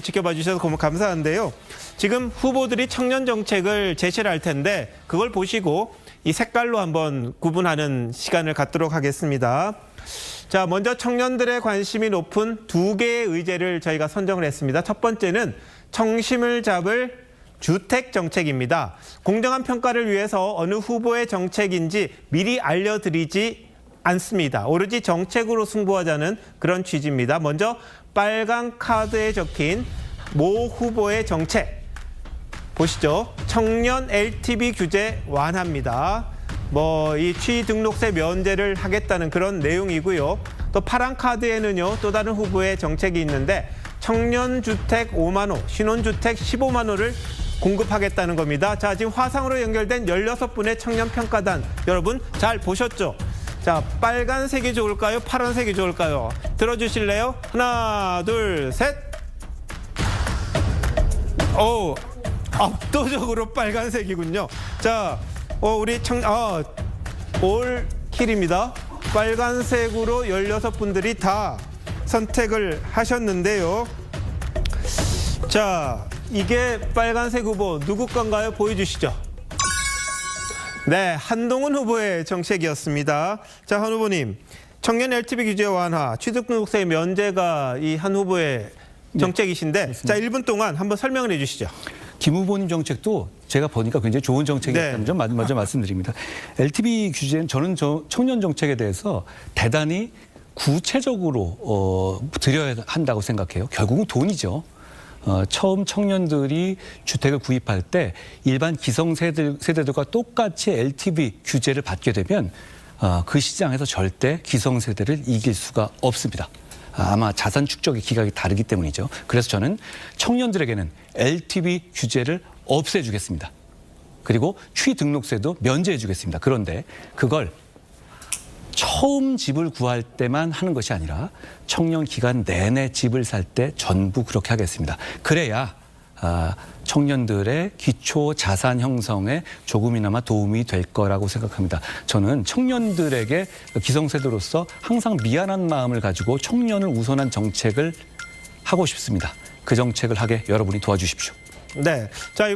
지켜봐 주셔서 고마 감사한데요. 지금 후보들이 청년 정책을 제시를 할 텐데 그걸 보시고 이 색깔로 한번 구분하는 시간을 갖도록 하겠습니다. 자, 먼저 청년들의 관심이 높은 두 개의 의제를 저희가 선정을 했습니다. 첫 번째는 청심을 잡을 주택 정책입니다. 공정한 평가를 위해서 어느 후보의 정책인지 미리 알려드리지 않습니다. 오로지 정책으로 승부하자는 그런 취지입니다. 먼저 빨간 카드에 적힌 모 후보의 정책 보시죠. 청년 LTV 규제 완화입니다. 뭐 이 취등록세 면제를 하겠다는 그런 내용이고요. 또 파란 카드에는요. 또 다른 후보의 정책이 있는데 청년 주택 5만 호, 신혼 주택 15만 호를 공급하겠다는 겁니다. 자, 지금 화상으로 연결된 16분의 청년 평가단 여러분 잘 보셨죠? 자, 빨간색이 좋을까요? 파란색이 좋을까요? 들어주실래요? 하나, 둘, 셋. 오, 압도적으로 빨간색이군요. 자, 어, 우리 청, 아, 올 킬입니다. 빨간색으로 16분들이 다 선택을 하셨는데요. 자, 이게 빨간색 후보 누구 건가요? 보여주시죠. 네, 한동훈 후보의 정책이었습니다. 자, 한 후보님. 청년 LTV 규제 완화, 취득등록세 면제가 이 한 후보의 정책이신데, 자, 1분 동안 한번 설명을 해 주시죠. 김 후보님 정책도 제가 보니까 굉장히 좋은 정책이었다는 네. 점 먼- 먼저 말씀드립니다. LTV 규제는 저는 저 청년 정책에 대해서 대단히 구체적으로 어, 드려야 한다고 생각해요. 결국은 돈이죠. 어, 처음 청년들이 주택을 구입할 때 일반 기성 세대, 세대들과 똑같이 LTV 규제를 받게 되면 어, 그 시장에서 절대 기성 세대를 이길 수가 없습니다. 아마 자산 축적의 기각이 다르기 때문이죠. 그래서 저는 청년들에게는 LTV 규제를 없애주겠습니다. 그리고 취등록세도 면제해주겠습니다. 그런데 그걸 처음 집을 구할 때만 하는 것이 아니라 청년 기간 내내 집을 살 때 전부 그렇게 하겠습니다. 그래야 아, 청년들의 기초 자산 형성에 조금이나마 도움이 될 거라고 생각합니다. 저는 청년들에게 기성세대로서 항상 미안한 마음을 가지고 청년을 우선한 정책을 하고 싶습니다. 그 정책을 하게 여러분이 도와주십시오. 네. 자,